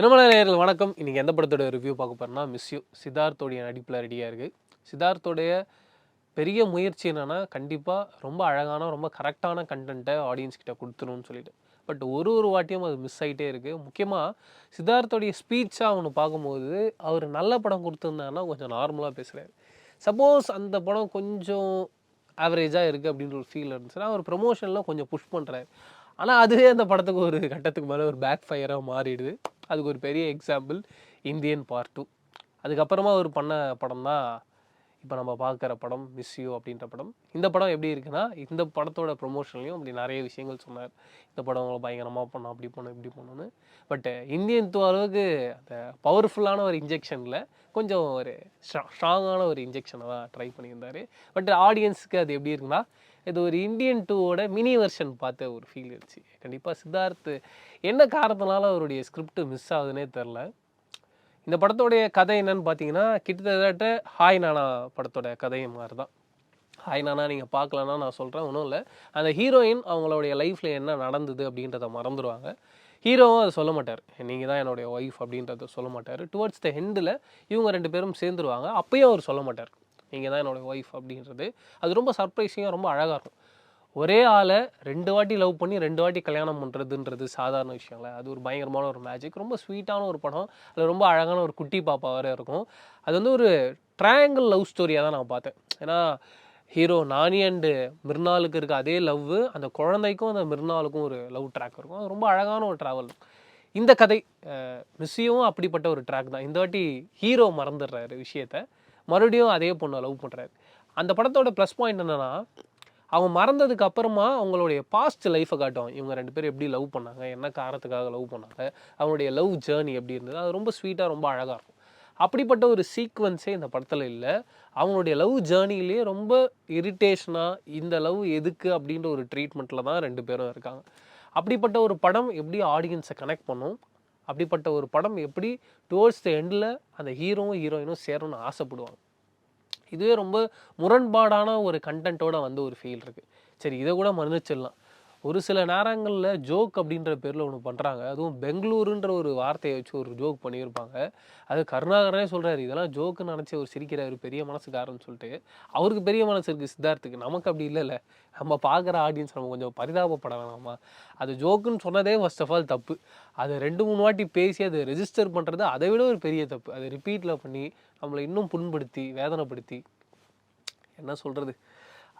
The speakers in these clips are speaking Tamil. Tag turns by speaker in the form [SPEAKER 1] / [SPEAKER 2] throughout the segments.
[SPEAKER 1] தினமலை நேயர்கள் வணக்கம். இன்றைக்கி எந்த படத்தோட ரிவ்யூ பார்க்க போறோம்னா மிஸ்யூ சித்தார்த்தோடைய நடிப்பில் ரெடியாக இருக்குது சித்தார்த்தோடைய பெரிய முயற்சி என்னென்னா கண்டிப்பாக ரொம்ப அழகான ரொம்ப கரெக்டான கண்டென்ட்டை ஆடியன்ஸ் கிட்ட கொடுத்துருன்னு சொல்லிட்டு. பட் ஒரு ஒரு வாட்டியும் அது மிஸ் ஆகிட்டே இருக்குது முக்கியமாக சித்தார்த்தோடைய ஸ்பீச்சாக அவனு பார்க்கும்போது அவர் நல்ல படம் கொடுத்துருந்தாருன்னா கொஞ்சம் நார்மலாக பேசுகிறாரு சப்போஸ் அந்த படம் கொஞ்சம் ஆவரேஜாக இருக்குது அப்படின்ற ஒரு ஃபீல் இருந்துச்சுன்னா அவர் ப்ரொமோஷனில் கொஞ்சம் புஷ் பண்ணுறாரு ஆனால் அதுவே அந்த படத்துக்கு ஒரு கட்டத்துக்கு மேலே ஒரு பேக் ஃபயராக மாறிடுது. அதுக்கு ஒரு பெரிய எக்ஸாம்பிள் இந்தியன் பார்ட் டூ அதுக்கப்புறமா அவர் பண்ண படம் தான் இப்போ நம்ம பார்க்குற படம் மிஸ் யூ அப்படின்ற படம். இந்த படம் எப்படி இருக்குன்னா இந்த படத்தோட ப்ரொமோஷன்லையும் அப்படி நிறைய விஷயங்கள் சொன்னார். இந்த படம் உங்களை பயங்கரமாக பண்ணோம் அப்படி பண்ணோம் இப்படி பண்ணணும்னு பட் இந்தியன் டூ அளவுக்கு அந்த பவர்ஃபுல்லான ஒரு இன்ஜெக்ஷனில் கொஞ்சம் ஒரு ஸ்ட்ராங்கான ஒரு இன்ஜெக்ஷனை தான் ட்ரை பண்ணியிருந்தார். பட் ஆடியன்ஸுக்கு அது எப்படி இருக்குன்னா இது ஒரு இந்தியன் டூவோட மினி வெர்ஷன் பார்த்த ஒரு ஃபீல் இருந்துச்சு. கண்டிப்பாக சித்தார்த் என்ன காரணத்தினால அவருடைய ஸ்கிரிப்ட் மிஸ் ஆகுதுன்னே தெரில இந்த படத்தோடைய கதை என்னன்னு பார்த்தீங்கன்னா கிட்டத்தட்ட ஹாய் நானா படத்தோட கதை மாதிரி தான் ஹாய் நானா நீங்கள் பார்க்கலன்னா நான் சொல்கிறேன் ஒன்றும் இல்லை. அந்த ஹீரோயின் அவங்களுடைய லைஃப்பில் என்ன நடந்தது அப்படின்றத மறந்துடுவாங்க ஹீரோவும் அதை சொல்ல மாட்டார். நீங்கள் தான் என்னுடைய ஒய்ஃப் அப்படின்றத சொல்ல மாட்டார். டுவர்ட்ஸ் த ஹெண்டில் இவங்க ரெண்டு பேரும் சேர்ந்துருவாங்க. அப்பயும் அவர் சொல்ல மாட்டார். நீங்கள் தான் என்னோடய ஒய்ஃப் அப்படின்றது. அது ரொம்ப சர்ப்ரைசிங்காக ரொம்ப அழகாக இருக்கும். ஒரே ஆளை ரெண்டு வாட்டி லவ் பண்ணி ரெண்டு வாட்டி கல்யாணம் பண்ணுறதுன்றது சாதாரண விஷயங்கள அது ஒரு பயங்கரமான ஒரு மேஜிக் ரொம்ப ஸ்வீட்டான ஒரு படம். அதில் ரொம்ப அழகான ஒரு குட்டி பாப்பா வேறு இருக்கும். அது வந்து ஒரு ட்ரையாங்கிள் லவ் ஸ்டோரியாக தான் நான் பார்த்தேன். ஏன்னா ஹீரோ நானி அண்டு மிர்னாலுக்கு இருக்க அதே லவ் அந்த குழந்தைக்கும் அந்த மிர்னாலுக்கும் ஒரு லவ் ட்ராக் இருக்கும். அது ரொம்ப அழகான ஒரு ட்ராவல் இந்த கதை மிஸ்ஸியும் அப்படிப்பட்ட ஒரு ட்ராக் தான். இந்த வாட்டி ஹீரோ மறந்துடுறாரு விஷயத்தை. மறுபடியும் அதே பொண்ணை லவ் பண்ணுறாரு அந்த படத்தோட ப்ளஸ் பாயிண்ட் என்னென்னா அவங்க மறந்ததுக்கு அப்புறமா அவங்களுடைய பாஸ்ட் லைஃப்பை காட்டும் இவங்க ரெண்டு பேரும் எப்படி லவ் பண்ணாங்க என்ன காரணத்துக்காக லவ் பண்ணாங்க அவங்களுடைய லவ் ஜேர்னி எப்படி இருந்தது அது ரொம்ப ஸ்வீட்டாக ரொம்ப அழகாக இருக்கும். அப்படிப்பட்ட ஒரு சீக்வன்ஸே இந்த படத்தில் இல்லை. அவங்களுடைய லவ் ஜேர்னிலேயே ரொம்ப இரிட்டேஷனாக இந்த லவ் எதுக்கு அப்படின்ற ஒரு ட்ரீட்மெண்ட்டில் தான் ரெண்டு பேரும் இருக்காங்க. அப்படிப்பட்ட ஒரு படம் எப்படி ஆடியன்ஸை கனெக்ட் பண்ணும் அப்படிப்பட்ட ஒரு படம் எப்படி டுவர்ட்ஸ் த எண்டில் அந்த ஹீரோவும் ஹீரோயினும் சேரணும்னு ஆசைப்படுவாங்க. இதுவே ரொம்ப முரண்பாடான ஒரு கண்டென்ட்டோட வந்து ஒரு ஃபீல் இருக்குது சரி இதை கூட மன்னிச்சிடலாம் ஒரு சில நேரங்களில் ஜோக் அப்படின்ற பேரில் ஒன்று பண்ணுறாங்க அதுவும் பெங்களூருன்ற ஒரு வார்த்தையை வச்சு ஒரு ஜோக் பண்ணியிருப்பாங்க. அது கருணாகரனே சொல்கிறாரு இதெல்லாம் ஜோக்கு நினச்சி அவர் சிரிக்கிறாரு. பெரிய மனசுக்காரன்னு சொல்லிட்டு. அவருக்கு பெரிய மனசு இருக்குது சித்தார்த்துக்கு. நமக்கு அப்படி இல்லைல்ல. நம்ம பார்க்குற ஆடியன்ஸ் நம்ம கொஞ்சம் பரிதாபப்பட வேணாமா? அது ஜோக்குன்னு சொன்னதே ஃபர்ஸ்ட் ஆஃப் ஆல் தப்பு. அதை ரெண்டு மூணு வாட்டி பேசி அதை ரெஜிஸ்டர் பண்ணுறது அதை விட ஒரு பெரிய தப்பு. அதை ரிப்பீட்டில் பண்ணி நம்மளை இன்னும் புண்படுத்தி வேதனைப்படுத்தி என்ன சொல்கிறது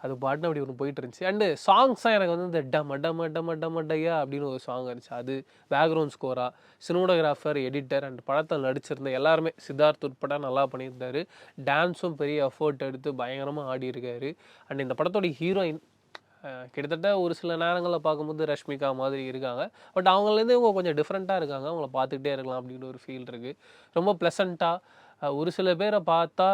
[SPEAKER 1] அது பாட்டுன்னு அப்படி ஒன்று போயிட்டு இருந்துச்சு அண்டு சாங்ஸாக எனக்கு வந்து இந்த டம டம டம டம டையா அப்படின்னு ஒரு சாங் இருந்துச்சு. அது பேக்ரவுண்ட் ஸ்கோரா சினிமோட்டோகிராஃபர் எடிட்டர் அண்ட் படத்தில் நடிச்சிருந்த எல்லாருமே சித்தார்த் உட்பட நல்லா பண்ணியிருந்தாரு. டான்ஸும் பெரிய எஃபோர்ட் எடுத்து பயங்கரமாக ஆடி இருக்காரு அண்ட் இந்த படத்தோடைய ஹீரோயின் கிட்டத்தட்ட ஒரு சில நேரங்களில் பார்க்கும்போது ரஷ்மிகா மாதிரி இருக்காங்க. பட் அவங்கலேருந்து இவங்க கொஞ்சம் டிஃப்ரெண்ட்டாக இருக்காங்க. அவங்கள பார்த்துக்கிட்டே இருக்கலாம் அப்படின்னு ஒரு ஃபீல் இருக்குது ரொம்ப ப்ளசண்ட்டாக ஒரு சில பேரை பார்த்தா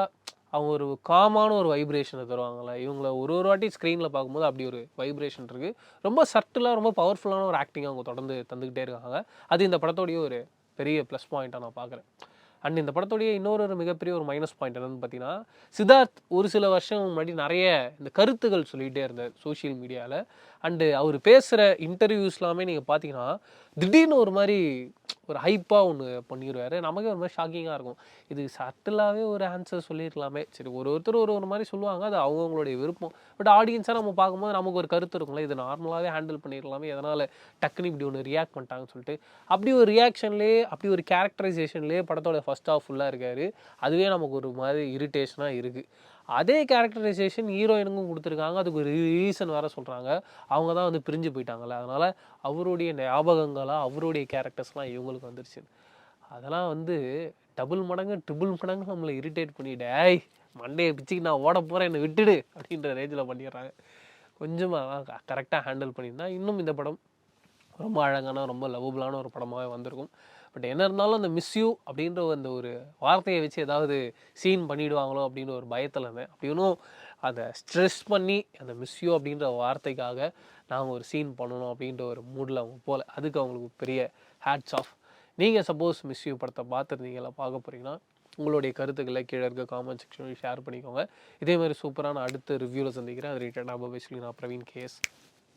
[SPEAKER 1] அவங்க ஒரு காமான ஒரு வைப்ரேஷனை தருவாங்கள்ல இவங்கள ஒரு ஒரு வாட்டி ஸ்க்ரீனில் பார்க்கும்போது அப்படி ஒரு வைப்ரேஷன் இருக்குது ரொம்ப சட்டிலாக ரொம்ப பவர்ஃபுல்லான ஒரு ஆக்டிங் அவங்க தொடர்ந்து தந்துக்கிட்டே இருக்காங்க. அது இந்த படத்தோடைய ஒரு பெரிய ப்ளஸ் பாயிண்ட்டாக நான் பார்க்குறேன். அண்ட் இந்த படத்துடைய இன்னொரு ஒரு மிகப்பெரிய ஒரு மைனஸ் பாயிண்ட் என்னென்னு பார்த்தீங்கன்னா சித்தார்த் ஒரு சில வருஷம் முன்னாடி நிறைய இந்த கருத்துகள் சொல்லிகிட்டே இருந்தார் சோஷியல் மீடியாவில் அண்டு அவர் பேசுகிற இன்டர்வியூஸ் எல்லாமே நீங்கள் பார்த்தீங்கன்னா திடீர்னு ஒரு மாதிரி ஒரு ஹைப்பாக ஒன்று பண்ணிடுவார் நமக்கே ஒரு மாதிரி ஷாக்கிங்காக இருக்கும். இது சட்டிலாகவே ஒரு ஆன்சர் சொல்லியிருக்கலாமே சரி ஒரு ஒருத்தர் ஒரு ஒரு மாதிரி சொல்லுவாங்க. அது அவங்கவுங்களுடைய விருப்பம். பட் ஆடியன்ஸாக நம்ம பார்க்கும்போது நமக்கு ஒரு கருத்து இருக்கும்ல. இது நார்மலாகவே ஹேண்டில் பண்ணியிருக்கலாமே எதனால் டக்குன்னு இப்படி ஒன்று ரியாக்ட் பண்ணிட்டாங்கன்னு சொல்லிட்டு. அப்படி ஒரு ரியாக்ஷன்லேயே அப்படி ஒரு கேரக்டரைசேஷன்லேயே படத்தோட ஃபஸ்ட் ஆஃப் ஃபுல்லாக இருக்கார். அதுவே நமக்கு ஒரு மாதிரி இரிட்டேஷனாக இருக்குது அதே கேரக்டரைசேஷன் ஹீரோயினுக்கும் கொடுத்துருக்காங்க. அதுக்கு ஒரு ரீசன் வேறு சொல்கிறாங்க அவங்க தான் வந்து பிரிஞ்சு போயிட்டாங்கல்ல. அதனால் அவருடைய ஞாபகங்களாக அவருடைய கேரக்டர்ஸ்லாம் இவங்களுக்கு வந்துருச்சு. அதெல்லாம் வந்து டபுள் மடங்கு ட்ரிபிள் மடங்கு நம்மளை இரிட்டேட் பண்ணிவிட்டு ஏய் மண்டையை பிச்சுக்கு நான் ஓட போகிறேன் என்னை விட்டுடு அப்படின்ற ரேஞ்சில் பண்ணிடுறாங்க. கொஞ்சமாக கரெக்டாக ஹேண்டில் பண்ணியிருந்தா இன்னும் இந்த படம் ரொம்ப அழகான ரொம்ப லவ்வபுளான ஒரு படமாகவே வந்திருக்கும். பட் என்ன இருந்தாலும் அந்த மிஸ்யூ அப்படின்ற அந்த ஒரு வார்த்தையை வச்சு ஏதாவது சீன் பண்ணிவிடுவாங்களோ அப்படின்ற ஒரு பயத்தில் இருந்தேன் அப்படி ஒன்றும் அதை ஸ்ட்ரெஸ் பண்ணி அந்த மிஸ்யூ அப்படின்ற வார்த்தைக்காக நாங்கள் ஒரு சீன் பண்ணணும் அப்படின்ற ஒரு மூடில் அவங்க போகல. அதுக்கு அவங்களுக்கு பெரிய ஹேட்ஸ் ஆஃப் நீங்கள் சப்போஸ் மிஸ்யூ படத்தை பார்த்துருந்தீங்களா பார்க்க போகிறீங்கன்னா உங்களுடைய கருத்துக்களை கீழே இருக்க காமெண்ட் செக்ஷனில் ஷேர் பண்ணிக்கோங்க. இதே மாதிரி சூப்பரான அடுத்த ரிவ்யூவில் சந்திக்கிறேன். அது ரிட்டர்ன் ஆபா நான் பிரவீன் கேஸ்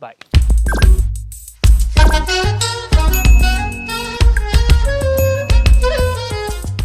[SPEAKER 1] பாய்